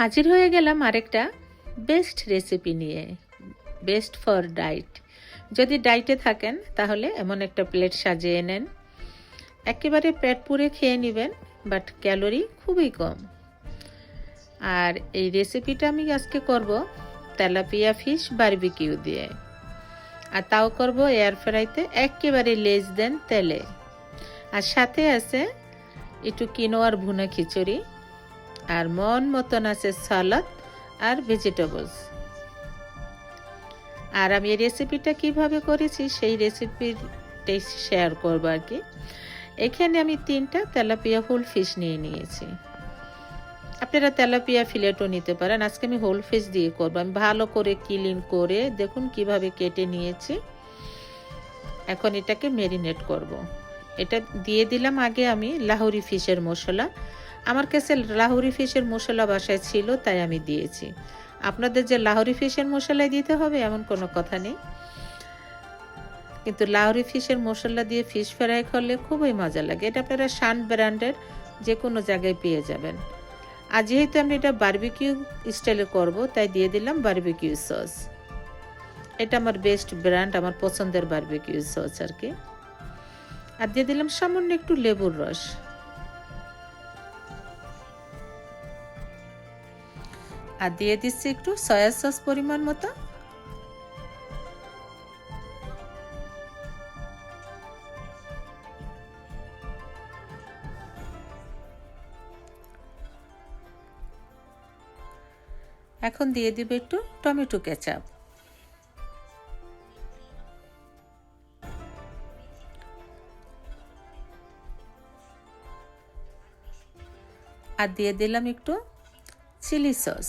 হাজির হয়ে গেলাম আরেকটা বেস্ট রেসিপি নিয়ে বেস্ট ফর ডাইট যদি ডাইটে থাকেন, তাহলে এমন একটা প্লেট সাজিয়ে নেন। একেবারে পেট পুরে খেয়ে নেবেন বাট ক্যালোরি খুবই কম। আর এই রেসিপিটা আমি আজকে করব তেলাপিয়া ফিশ বারবিকিউ দিয়ে। আর তাও করব এয়ার ফ্রাইতে একেবারে লেজ দেন তেলে। আর সাথে আছে একটু কিনোয়ার ভুনা খিচুড়ি। আর মন মতন আছে সালাদ আর ভেজিটেবলস আর আমি এই রেসিপিটা কীভাবে করেছি, সেই রেসিপিটাই শেয়ার করব আর কি। এখানে আমি তিনটা তেলাপিয়া হোল ফিশ নিয়ে নিয়েছি। আপনারা তেলাপিয়া ফিলেটও নিতে পারেন। আজকে আমি হোল ফিশ দিয়ে করব। আমি ভালো করে ক্লিন করে দেখুন কীভাবে কেটে নিয়েছি। এখন এটাকে মেরিনেট করব। এটা দিয়ে দিলাম আগে আমি লাহোরি ফিশের মশলা। আমার কাছে লাহোরি ফিশের মশলা বাসায় ছিল, তাই আমি দিয়েছি। আপনাদের যে লাহোরি ফিশের মশলাই দিতে হবে, এমন কোনো কথা নেই। কিন্তু লাহোরি ফিশের মশলা দিয়ে ফিশ ফ্রাই করলে খুবই মজা লাগে। এটা আপনারা শান ব্র্যান্ডের যে কোনো জায়গায় পেয়ে যাবেন। আর যেহেতু আমি এটা বার্বিকিউ স্টাইলে করব, তাই দিয়ে দিলাম বারবিকিউ সস। এটা আমার বেস্ট ব্র্যান্ড, আমার পছন্দের বারবিকিউ সস আর কি। আর দিয়ে দিলাম সামান্য একটু লেবুর রস। আর দিয়ে দিচ্ছি একটু সয়া সস পরিমাণ মতো। এখন দিয়ে দিবে একটু টমেটো কেচাপ। আর দিয়ে দিলাম একটু চিলি সস।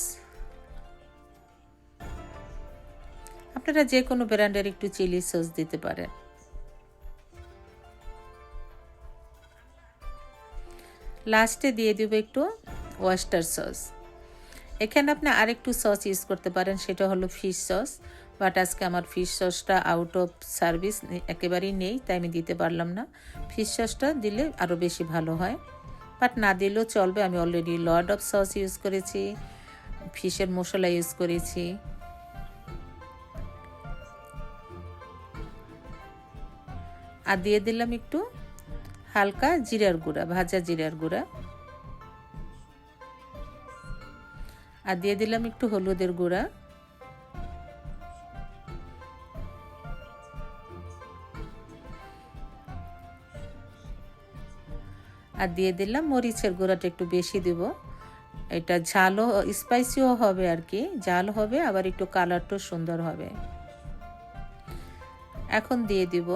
আপনারা যে কোনো ব্র্যান্ডের একটু চিলি সস দিতে পারেন। লাস্টে দিয়ে দিব একটু ওয়েস্টার সস। এখানে আপনি আরেকটু সস ইউজ করতে পারেন, সেটা হলো ফিশ সস। বাট আজকে আমার ফিশ সসটা আউট অফ সার্ভিস একেবারেই নেই, তাই আমি দিতে পারলাম না। ফিশ সসটা দিলে আরও বেশি ভালো হয়। বাট না দিলেও চলবে, আমি already lord of sauce use করেছি, ফিশের মশলা ইউজ করেছি। আর দিয়ে দিলাম একটু হালকা জিরার গুঁড়া, ভাজা জিরার গুঁড়া। আর দিয়ে দিলাম একটু হলুদের গুঁড়া। আর দিয়ে দিলাম মরিচের গুঁড়াটা একটু বেশি দিব। এটা ঝালও, স্পাইসিও হবে আর কি, ঝাল হবে, আবার একটু কালারটাও সুন্দর হবে। এখন দিয়ে দিব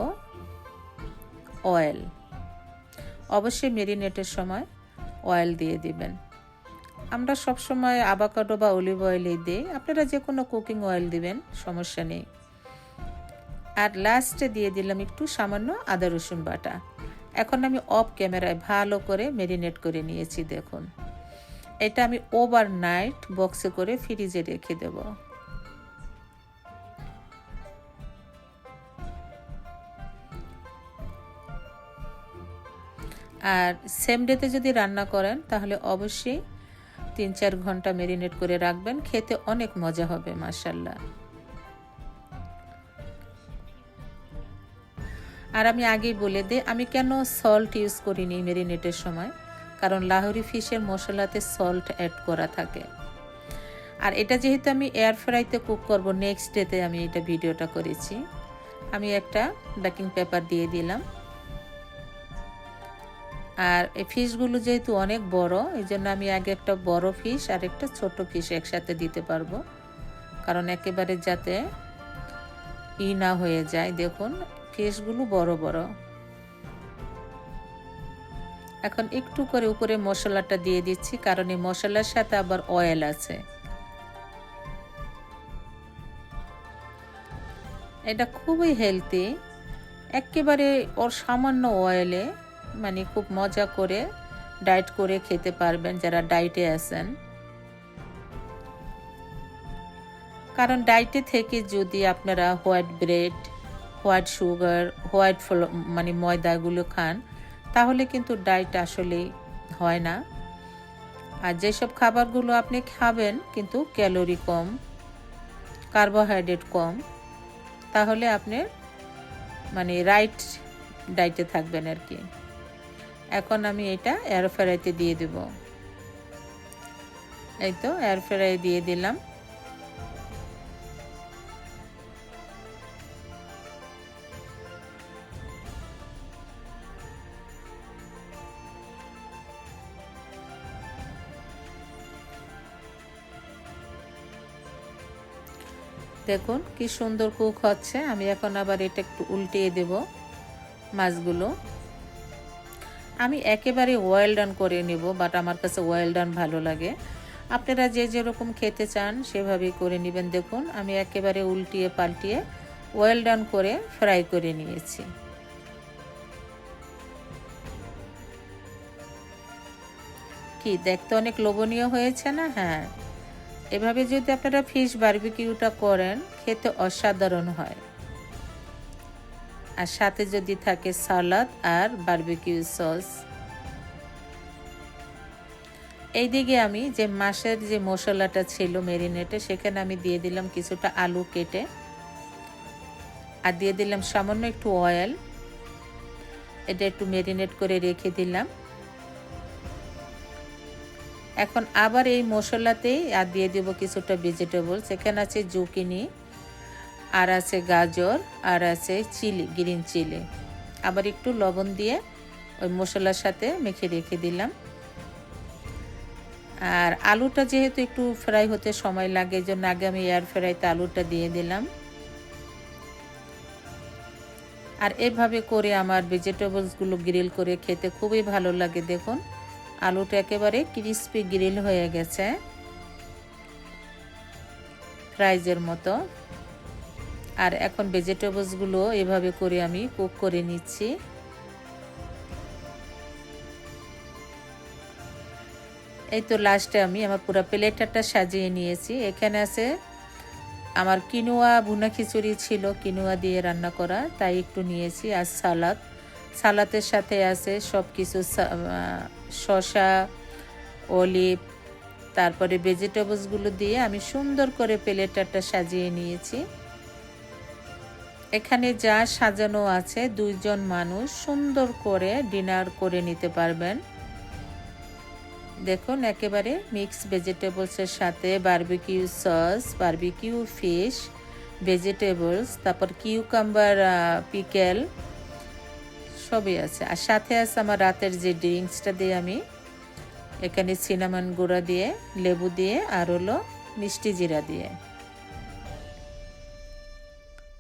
অয়েল। অবশ্যই মেরিনেটের সময় অয়েল দিয়ে দিবেন। আমরা সবসময় আবাকাডো বা অলিভ অয়েলই দিই। আপনারা যে কোনো কুকিং অয়েল দিবেন, সমস্যা নেই। আর লাস্টে দিয়ে দিলাম একটু সামান্য আদা রসুন বাটা। এখন আমি অফ ক্যামেরায় ভালো করে মেরিনেট করে নিয়েছি, দেখুন। এটা আমি ওভার নাইট বক্সে করে ফ্রিজে রেখে দেব। আর সেম ডেতে যদি রান্না করেন, তাহলে অবশ্যই তিন চার ঘণ্টা মেরিনেট করে রাখবেন, খেতে অনেক মজা হবে মাসাল্লাহ আর আমি আগেই বলে দিই, আমি কেন সল্ট ইউজ করিনি মেরিনেটের সময়? কারণ লাহোরি ফিশের মশলাতে সল্ট অ্যাড করা থাকে। আর এটা যেহেতু আমি এয়ার ফ্রাইতে কুক করব নেক্সট ডেতে আমি এটা ভিডিওটা করেছি। আমি একটা বেকিং পেপার দিয়ে দিলাম। আর এই ফিশগুলো যেহেতু অনেক বড় এই জন্য আমি আগে একটা বড় ফিশ আর একটা ছোট ফিশ একসাথে দিতে পারব। কারণ একেবারে যাতে ই না হয়ে যায়, দেখুন, ফিশগুলো বড় বড়। এখন একটু করে উপরে মশলাটা দিয়ে দিচ্ছি, কারণ এই মশলার সাথে আবার অয়েল আছে। এটা খুবই হেলদি একেবারে ওর সামান্য অয়েলে মানে খুব মজা করে ডায়েট করে খেতে পারবেন যারা ডায়েটে আছেন। কারণ ডায়েটে থেকে যদি আপনারা white bread, white sugar, white মানে ময়দাগুলো খান, তাহলে কিন্তু ডায়েট আসলেই হয় না। আর যেসব খাবারগুলো আপনি খাবেন কিন্তু ক্যালোরি কম, কার্বোহাইড্রেট কম, তাহলে আপনি মানে রাইট ডাইটে থাকবেন আর কি। এখন আমি এটা এয়ার ফ্রাইতে দিয়ে দেব। এই তো এয়ার ফ্রাই দিয়ে দিলাম। দেখুন কি সুন্দর কুক হচ্ছে। আমি এখন আবার এটা একটু উল্টিয়ে দেব মাছগুলো। আমি একেবারে ওয়েল ডান করে নেব বাট আমার কাছে ওয়েল ডান ভালো লাগে। আপনারা যে যেরকম খেতে চান, সেভাবেই করে নেবেন। দেখুন, আমি একেবারে উল্টিয়ে পাল্টিয়ে ওয়েল ডান করে ফ্রাই করে নিয়েছি। কি, দেখতে অনেক লোভনীয় হয়েছে না? হ্যাঁ। এভাবে যদি আপনারা ফিশ বারবিকিউটা করেন, খেতে অসাধারণ হয়। আর সাথে যদি থাকে সালাদ আর বারবিকিউ সস। এইদিকে আমি যে মাছের যে মশলাটা ছিল মেরিনেটে, সেখানে আমি দিয়ে দিলাম কিছুটা আলু কেটে। আর দিয়ে দিলাম সামান্য একটু অয়েল। এটা একটু মেরিনেট করে রেখে দিলাম। এখন আবার এই মশলাতেই আর দিয়ে দেবো কিছুটা ভেজিটেবলস। এখানে আছে জুকিনি। আর আছে গাজর, আর আছে চিলি, গ্রিন চিলি। আবার একটু লবণ দিয়ে ওই মশলার সাথে মেখে রেখে দিলাম। আর আলুটা যেহেতু একটু ফ্রাই হতে সময় লাগে জন্য আগে আমি এয়ার ফ্রাইতে আলুটা দিয়ে দিলাম। আর এভাবে করে আমার ভেজিটেবলসগুলো গ্রিল করে খেতে খুবই ভালো লাগে, দেখুন। আলুটা একেবারে ক্রিস্পি গ্রিল হয়ে গেছে। ফ্রাইজের মতো। আর এখন ভেজিটেবলসগুলো এভাবে করে আমি কুক করে নিচ্ছি। এই তো লাস্টে আমি আমার পুরো প্লেটারটা সাজিয়ে নিয়েছি। এখানে আছে আমার কিনোয়া ভুনা খিচুড়ি ছিল কিনোয়া দিয়ে রান্না করা, তাই একটু নিয়েছি। আর সালাদ সালাতের সাথে আছে সব কিছু শশা অলিভ তারপরে ভেজিটেবলসগুলো দিয়ে আমি সুন্দর করে প্লেটারটা সাজিয়ে নিয়েছি। এখানে যা সাজানো আছে, দুইজন মানুষ সুন্দর করে ডিনার করে নিতে পারবেন। দেখুন, একেবারে মিক্স ভেজিটেবলসের সাথে barbecue sauce, barbecue fish, vegetables, তারপর কিউকাম্বার পিকেল, সবই আছে। আর সাথে আছে আমার রাতের যে ড্রিঙ্কসটা দিয়ে আমি, এখানে সিনামন গুঁড়া দিয়ে, লেবু দিয়ে, আর হলো মিষ্টি জিরা দিয়ে।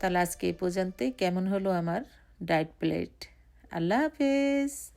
তাহলে আজকে এই পর্যন্তই। কেমন হলো আমার ডায়েট প্লেট? আল্লাহ হাফিজ।